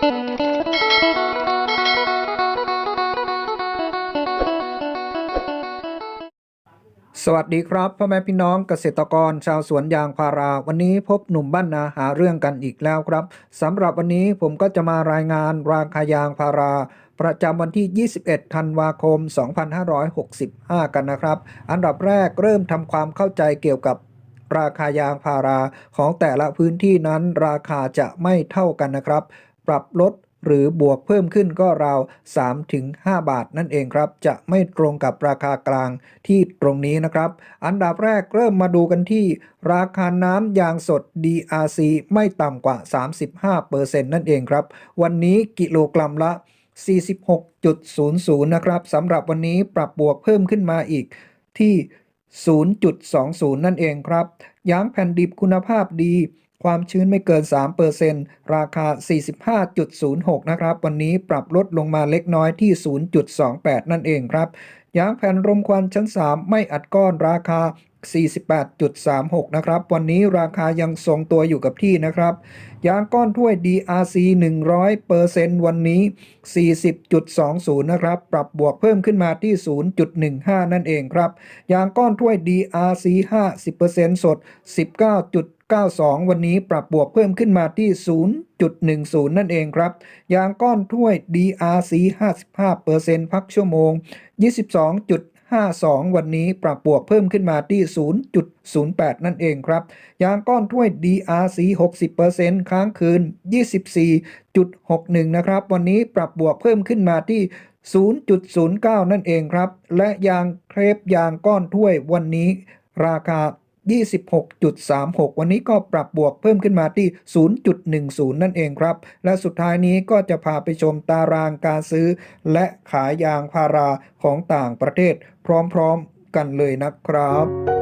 สวัสดีครับพ่อแม่พี่น้องเกษตรกรชาวสวนยางพารา วันนี้พบหนุ่มบ้านนาหาเรื่องกันอีกแล้วครับสำหรับวันนี้ผมก็จะมารายงานราคายางพารา ประจำวันที่ 21 ธันวาคม 2565 กันนะครับ อันดับแรกเริ่มทำความเข้าใจเกี่ยวกับราคายางพาราของแต่ละพื้นที่นั้นราคาจะไม่เท่ากันนะครับ ปรับลดหรือบวกเพิ่มขึ้นก็ราว 3-5 บาทนั่นเองครับ จะไม่ตรงกับราคากลางที่ตรงนี้นะครับ อันดับแรกเริ่มมาดูกันที่ ราคาน้ำยางสด DRC ไม่ต่ำกว่า 35%นั่นเองครับ วันนี้กิโลกรัมละ 46.00 นะครับสำหรับวันนี้ปรับบวกเพิ่มขึ้นมาอีกที่ 0.20 นั่นเองครับ ยางแผ่นดิบคุณภาพดี ความชื้นไม่เกิน 3%ราคา 45.06 นะครับ วันนี้ปรับลดลงมาเล็กน้อยที่ 0.28 นั่นเองครับ ยางแผ่นรมควันชั้น 3 ไม่อัดก้อนราคา 48.36 นะครับ วันนี้ราคายังทรงตัวอยู่กับที่นะครับ ยางก้อนถ้วย DRC 100%วันนี้ 40.20 นะครับ ปรับบวกเพิ่มขึ้นมาที่ 0.15 นั่นเองครับ ยางก้อนถ้วย DRC 50%สด 19.92 วันนี้ปรับบวกเพิ่มขึ้นมาที่ 0.10 นั่นเองครับ ยางก้อนถ้วย DRC 55%พักชั่วโมง 22.52 วันนี้ปรับบวกเพิ่มขึ้นมาที่ 0.08 นั่นเองครับ ยางก้อนถ้วย DRC 60%ค้างคืน 24.61 นะครับ วันนี้ปรับบวกเพิ่มขึ้นมาที่ 0.09 นั่นเองครับ และยางเครปยางก้อนถ้วยวันนี้ราคา 26.36 วันนี้ก็ปรับบวกเพิ่มขึ้นมาที่ 0.10 นั่นเองครับ และสุดท้ายนี้ก็จะพาไปชมตารางการซื้อ และขายยางพาราของต่างประเทศพร้อมๆกันเลยนะครับ